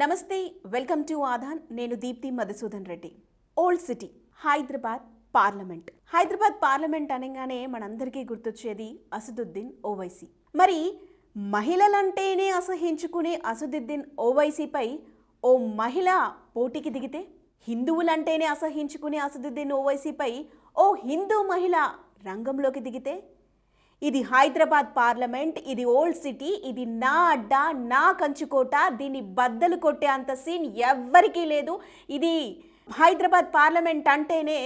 నమస్తే welcome to Aadhan. నేను Deepti Madhusudan Reddy. Old city Hyderabad parliament. Hyderabad parliament అనగానే మనందరికీ గుర్తొచ్చేది అసదుద్దీన్ ఓవైసీ. మరి మహిళలంటేనే అసహించుకునే అసదుద్దీన్ ఓవైసీపై ఓ మహిళ పోటీకి దిగితే హిందువులంటేనే అసహించుకునే అసదుద్దీన్ ఓవైసీపై ఓ హిందూ మహిళ రంగంలోకి దిగితే ఇది హైదరాబాద్ పార్లమెంట్ ఇది ఓల్డ్ సిటీ ఇది నా అడ్డా నా కంచుకోట దీన్ని బద్దలు కొట్టే అంత సీన్ ఎవ్వరికీ లేదు. ఇది హైదరాబాద్ పార్లమెంట్ అంటేనే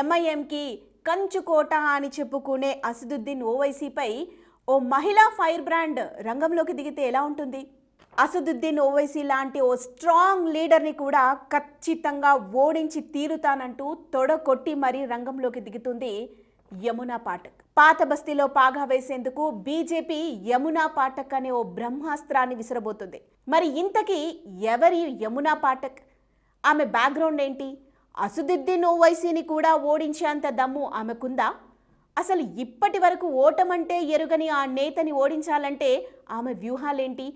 ఎంఐఎంకి కంచుకోట అని చెప్పుకునే అసదుద్దీన్ ఓవైసీపై ఓ మహిళా ఫైర్ బ్రాండ్ రంగంలోకి దిగితే ఎలా ఉంటుంది? అసదుద్దీన్ ఓవైసీ లాంటి ఓ స్ట్రాంగ్ లీడర్ని కూడా ఖచ్చితంగా ఓడించి తీరుతానంటూ తొడ కొట్టి మరీ రంగంలోకి దిగుతుంది యమునా పాఠక్. పాత బస్తీలో పాగా వేసేందుకు బీజేపీ యమునా పాఠక్ అనే ఓ బ్రహ్మాస్త్రాన్ని విసిరబోతుంది. మరి ఇంతకీ ఎవరి యమునా పాఠక్? ఆమె బ్యాక్గ్రౌండ్ ఏంటి? అసుదుద్దీన్ ఓవైసీని కూడా ఓడించేంత దమ్ము ఆమెకుందా? అసలు ఇప్పటి వరకు ఓటమంటే ఎరుగని ఆ నేతని ఓడించాలంటే ఆమె వ్యూహాలేంటి?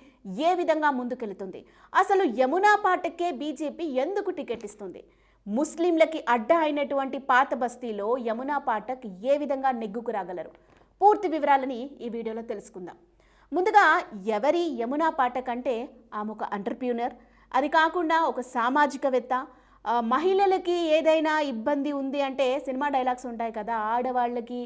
ఏ విధంగా ముందుకెళ్తుంది? అసలు యమునా పాటకే బీజేపీ ఎందుకు టికెట్ ఇస్తుంది? ముస్లింలకి అడ్డా అయినటువంటి పాత బస్తీలో యమునా పాఠక్ ఏ విధంగా నెగ్గుకు రాగలరు? పూర్తి వివరాలని ఈ వీడియోలో తెలుసుకుందాం. ముందుగా ఎవరి యమునా పాఠక్ అంటే ఆమె ఒక అంటర్ప్యూనర్ అది కాకుండా ఒక సామాజికవేత్త. మహిళలకి ఏదైనా ఇబ్బంది ఉంది అంటే సినిమా డైలాగ్స్ ఉంటాయి కదా ఆడవాళ్ళకి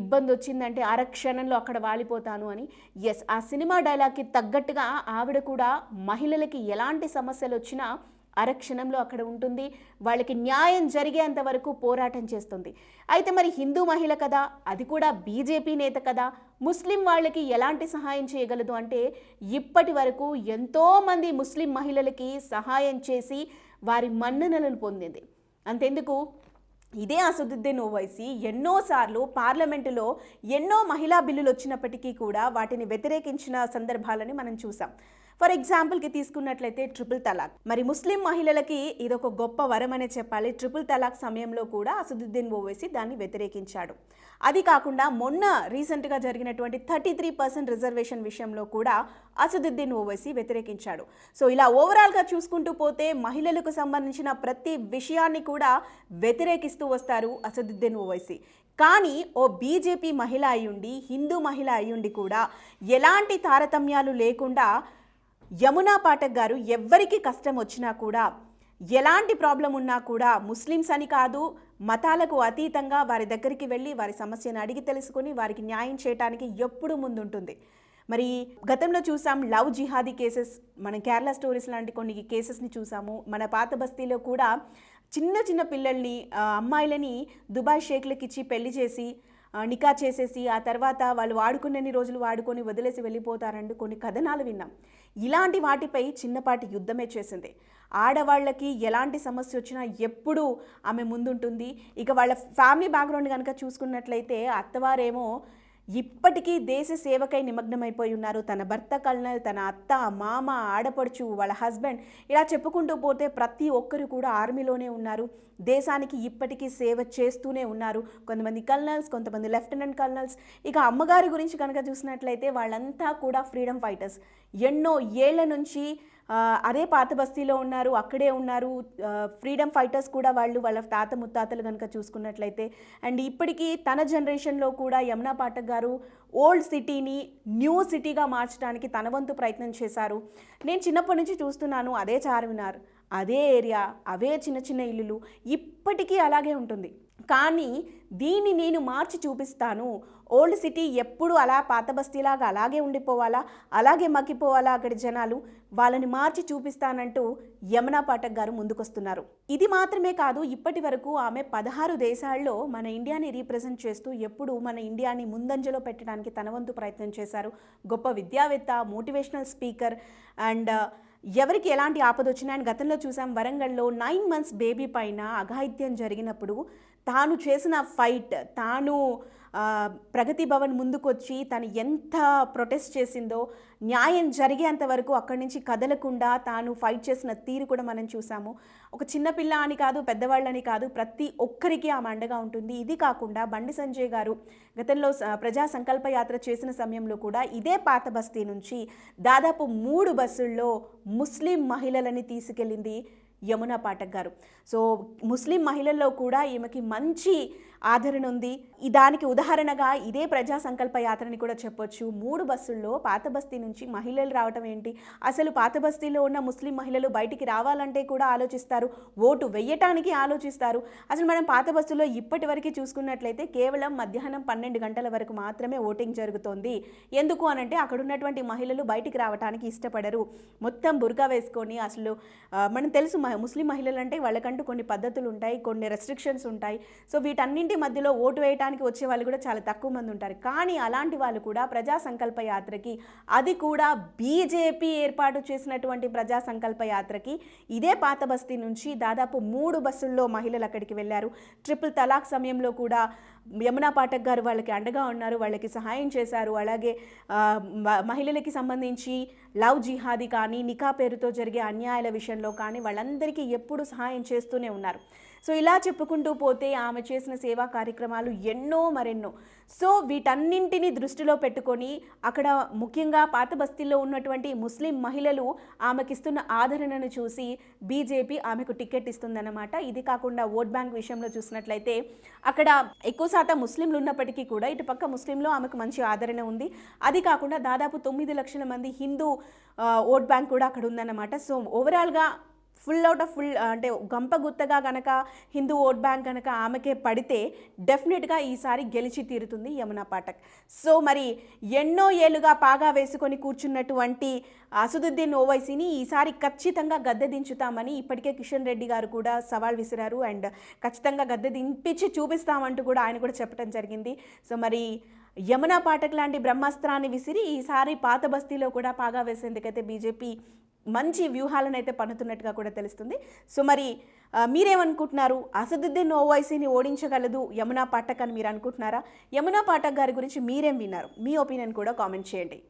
ఇబ్బంది వచ్చిందంటే అరక్షణంలో అక్కడ వాలిపోతాను అని. ఎస్ ఆ సినిమా డైలాగ్కి తగ్గట్టుగా ఆవిడ కూడా మహిళలకి ఎలాంటి సమస్యలు వచ్చినా అరక్షణంలో అక్కడ ఉంటుంది. వాళ్ళకి న్యాయం జరిగేంత వరకు పోరాటం చేస్తుంది. అయితే మరి హిందూ మహిళ కదా అది కూడా బీజేపీ నేత కదా ముస్లిం వాళ్ళకి ఎలాంటి సహాయం చేయగలదు అంటే ఇప్పటి వరకు ఎంతోమంది ముస్లిం మహిళలకి సహాయం చేసి వారి మన్ననలను పొందింది. అంతెందుకు? ఇదే అసదుద్దీన్ ఓవైసీ ఎన్నోసార్లు పార్లమెంటులో ఎన్నో మహిళా బిల్లులు వచ్చినప్పటికీ కూడా వాటిని వ్యతిరేకించిన సందర్భాలని మనం చూసాం. ఫర్ ఎగ్జాంపుల్కి తీసుకున్నట్లయితే ట్రిపుల్ తలాక్. మరి ముస్లిం మహిళలకి ఇదొక గొప్ప వరం అనే చెప్పాలి. ట్రిపుల్ తలాక్ సమయంలో కూడా అసదుద్దీన్ ఓవైసీ దాన్ని వ్యతిరేకించాడు. అది కాకుండా మొన్న రీసెంట్గా జరిగినటువంటి థర్టీ త్రీ పర్సెంట్ రిజర్వేషన్ విషయంలో కూడా అసదుద్దీన్ ఓవైసీ వ్యతిరేకించాడు. సో ఇలా ఓవరాల్గా చూసుకుంటూ పోతే మహిళలకు సంబంధించిన ప్రతి విషయాన్ని కూడా వ్యతిరేకిస్తూ వస్తారు అసదుద్దీన్ ఓవైసీ. కానీ ఓ బీజేపీ మహిళ అయ్యుండి హిందూ మహిళ అయ్యుండి కూడా ఎలాంటి తారతమ్యాలు లేకుండా యమునా పాఠక్ గారు ఎవ్వరికి కష్టం వచ్చినా కూడా ఎలాంటి ప్రాబ్లం ఉన్నా కూడా ముస్లిమ్స్ అని కాదు మతాలకు అతీతంగా వారి దగ్గరికి వెళ్ళి వారి సమస్యను అడిగి తెలుసుకొని వారికి న్యాయం చేయడానికి ఎప్పుడు ముందుంటుంది. మరి గతంలో చూసాం లవ్ జిహాదీ కేసెస్ మన కేరళ స్టోరీస్ లాంటి కొన్ని కేసెస్ని చూసాము. మన పాత బస్తీలో కూడా చిన్న చిన్న పిల్లల్ని అమ్మాయిలని దుబాయ్ షేక్లకి ఇచ్చి పెళ్ళి చేసి నికా చేసేసి ఆ తర్వాత వాళ్ళు వాడుకున్నన్ని రోజులు వాడుకొని వదిలేసి వెళ్ళిపోతారంటూ కొన్ని కథనాలు విన్నాం. ఇలాంటి వాటిపై చిన్నపాటి యుద్ధమే చేసింది. ఆడవాళ్ళకి ఎలాంటి సమస్య వచ్చినా ఎప్పుడూ ఆమె ముందుంటుంది. ఇక వాళ్ళ ఫ్యామిలీ బ్యాక్గ్రౌండ్ కనుక చూసుకున్నట్లయితే అత్తవారేమో ఇప్పటికీ దేశ సేవకై నిమగ్నమైపోయి ఉన్నారు. తన భర్త కల్నల్ తన అత్త మామ ఆడపడుచు వాళ్ళ హస్బెండ్ ఇలా చెప్పుకుంటూ పోతే ప్రతి ఒక్కరు కూడా ఆర్మీలోనే ఉన్నారు. దేశానికి ఇప్పటికీ సేవ చేస్తూనే ఉన్నారు. కొంతమంది కల్నల్స్ కొంతమంది లెఫ్టినెంట్ కల్నల్స్. ఇక అమ్మగారి గురించి కనుక చూసినట్లయితే వాళ్ళంతా కూడా ఫ్రీడమ్ ఫైటర్స్. ఎన్నో ఏళ్ళ నుంచి అదే పాత బస్తీలో ఉన్నారు అక్కడే ఉన్నారు. ఫ్రీడమ్ ఫైటర్స్ కూడా వాళ్ళు వాళ్ళ తాత ముత్తాతలు కనుక చూసుకున్నట్లయితే. అండ్ ఇప్పటికీ తన జనరేషన్లో కూడా యమునా పాఠక్ గారు ఓల్డ్ సిటీని న్యూ సిటీగా మార్చడానికి తన వంతు ప్రయత్నం చేశారు. నేను చిన్నప్పటి నుంచి చూస్తున్నాను అదే చార్మినార్ అదే ఏరియా అవే చిన్న చిన్న ఇల్లులు. ఇప్పటికీ అలాగే ఉంటుంది. కానీ దీన్ని నేను మార్చి చూపిస్తాను. ఓల్డ్ సిటీ ఎప్పుడు అలా పాత బస్తీలాగా అలాగే ఉండిపోవాలా? అలాగే మక్కిపోవాలా అక్కడి జనాలు? వాళ్ళని మార్చి చూపిస్తానంటూ యమునా పాఠక్ గారు ముందుకొస్తున్నారు. ఇది మాత్రమే కాదు ఇప్పటి వరకు ఆమె పదహారు దేశాల్లో మన ఇండియాని రీప్రజెంట్ చేస్తూ ఎప్పుడు మన ఇండియాని ముందంజలో పెట్టడానికి తన వంతు ప్రయత్నం చేశారు. గొప్ప విద్యావేత్త మోటివేషనల్ స్పీకర్ అండ్ ఎవరికి ఎలాంటి ఆపద వచ్చినా గతంలో చూసాం వరంగల్లో నైన్ మంత్స్ బేబీ పైన అఘాయిత్యం జరిగినప్పుడు తాను చేసిన ఫైట్ తాను ప్రగతి భవన్ ముందుకొచ్చి తను ఎంత ప్రొటెస్ట్ చేసిందో న్యాయం జరిగేంత వరకు అక్కడి నుంచి కదలకుండా తాను ఫైట్ చేసిన తీరు కూడా మనం చూసాము. ఒక చిన్నపిల్ల అని కాదు పెద్దవాళ్ళని కాదు ప్రతి ఒక్కరికి ఆమె అండగా ఉంటుంది. ఇది కాకుండా బండి సంజయ్ గారు గతంలో స- ప్రజా సంకల్ప యాత్ర చేసిన సమయంలో కూడా ఇదే పాత బస్తీ నుంచి దాదాపు మూడు బస్సుల్లో ముస్లిం మహిళలని తీసుకెళ్ళింది యమునా పాఠక్ గారు. సో ముస్లిం మహిళల్లో కూడా ఈమెకి మంచి ఆదరణ ఉంది. ఈ దానికి ఉదాహరణగా ఇదే ప్రజా సంకల్ప యాత్రని కూడా చెప్పొచ్చు. మూడు బస్సుల్లో పాత బస్తీ నుంచి మహిళలు రావటం ఏంటి? అసలు పాత బస్తీలో ఉన్న ముస్లిం మహిళలు బయటికి రావాలంటే కూడా ఆలోచిస్తారు. ఓటు వెయ్యటానికి ఆలోచిస్తారు. అసలు మనం పాత బస్సులో ఇప్పటి వరకు చూసుకున్నట్లయితే కేవలం మధ్యాహ్నం పన్నెండు గంటల వరకు మాత్రమే ఓటింగ్ జరుగుతోంది. ఎందుకు అనంటే అక్కడ ఉన్నటువంటి మహిళలు బయటికి రావడానికి ఇష్టపడరు. మొత్తం బురకా వేసుకొని అసలు మనం తెలుసు ముస్లిం మహిళలు అంటే వాళ్ళకంటూ కొన్ని పద్ధతులు ఉంటాయి కొన్ని రెస్ట్రిక్షన్స్ ఉంటాయి. సో వీటన్నింటి మధ్యలో ఓటు వేయడానికి వచ్చే వాళ్ళు కూడా చాలా తక్కువ మంది ఉంటారు. కానీ అలాంటి వాళ్ళు కూడా ప్రజా సంకల్ప యాత్రకి అది కూడా బీజేపీ ఏర్పాటు చేసినటువంటి ప్రజా సంకల్ప యాత్రకి ఇదే పాత బస్తీ నుంచి దాదాపు మూడు బస్సుల్లో మహిళలు అక్కడికి వెళ్ళారు. ట్రిపుల్ తలాక్ సమయంలో కూడా యమునా పాఠక్ గారు వాళ్ళకి అండగా ఉన్నారు వాళ్ళకి సహాయం చేశారు. అలాగే మహిళలకి సంబంధించి లవ్ జిహాది కానీ నికా పేరుతో జరిగే అన్యాయాల విషయంలో కానీ వాళ్ళందరికీ ఎప్పుడూ సహాయం చేస్తూనే ఉన్నారు. సో ఇలా చెప్పుకుంటూ పోతే ఆమె చేసిన సేవా కార్యక్రమాలు ఎన్నో మరెన్నో. సో వీటన్నింటిని దృష్టిలో పెట్టుకొని అక్కడ ముఖ్యంగా పాత బస్తీల్లో ఉన్నటువంటి ముస్లిం మహిళలు ఆమెకిస్తున్న ఆదరణను చూసి బీజేపీ ఆమెకు టికెట్ ఇస్తుందన్నమాట. ఇది కాకుండా ఓట్ బ్యాంక్ విషయంలో చూసినట్లయితే అక్కడ ఎక్కువ శాతం ముస్లింలు ఉన్నప్పటికీ కూడా ఇటు పక్క ముస్లింలో ఆమెకు మంచి ఆదరణ ఉంది. అది కాకుండా దాదాపు తొమ్మిది లక్షల మంది హిందూ ఓట్ బ్యాంక్ కూడా అక్కడ ఉందన్నమాట. సో ఓవరాల్గా ఫుల్ అవుట్ ఆఫ్ ఫుల్ అంటే గంప గుత్తగా కనుక హిందూ ఓట్ బ్యాంక్ కనుక ఆమెకే పడితే డెఫినెట్గా ఈసారి గెలిచి తీరుతుంది యమునా పాఠక్. సో మరి ఎన్నో ఏళ్ళుగా పాగా వేసుకొని కూర్చున్నటువంటి అసదుద్దీన్ ఓవైసీని ఈసారి ఖచ్చితంగా గద్దె దించుతామని ఇప్పటికే కిషన్ రెడ్డి గారు కూడా సవాల్ విసిరారు. అండ్ ఖచ్చితంగా గద్దె దింపించి చూపిస్తామంటూ కూడా ఆయన కూడా చెప్పడం జరిగింది. సో మరి యమునా పాఠక్ లాంటి బ్రహ్మాస్త్రాన్ని విసిరి ఈసారి పాత బస్తీలో కూడా పాగా వేసేందుకైతే బీజేపీ మంచి వ్యూహాలను అయితే పన్నుతున్నట్టుగా కూడా తెలుస్తుంది. సో మరి మీరేమనుకుంటున్నారు? అసదుద్దీన్ ఓవైసీని ఓడించగలదు యమునా పాఠక్ అని మీరు అనుకుంటున్నారా యమునా పాఠక్ గారి గురించి మీరేం విన్నారు? మీ ఒపీనియన్ కూడా కామెంట్ చేయండి.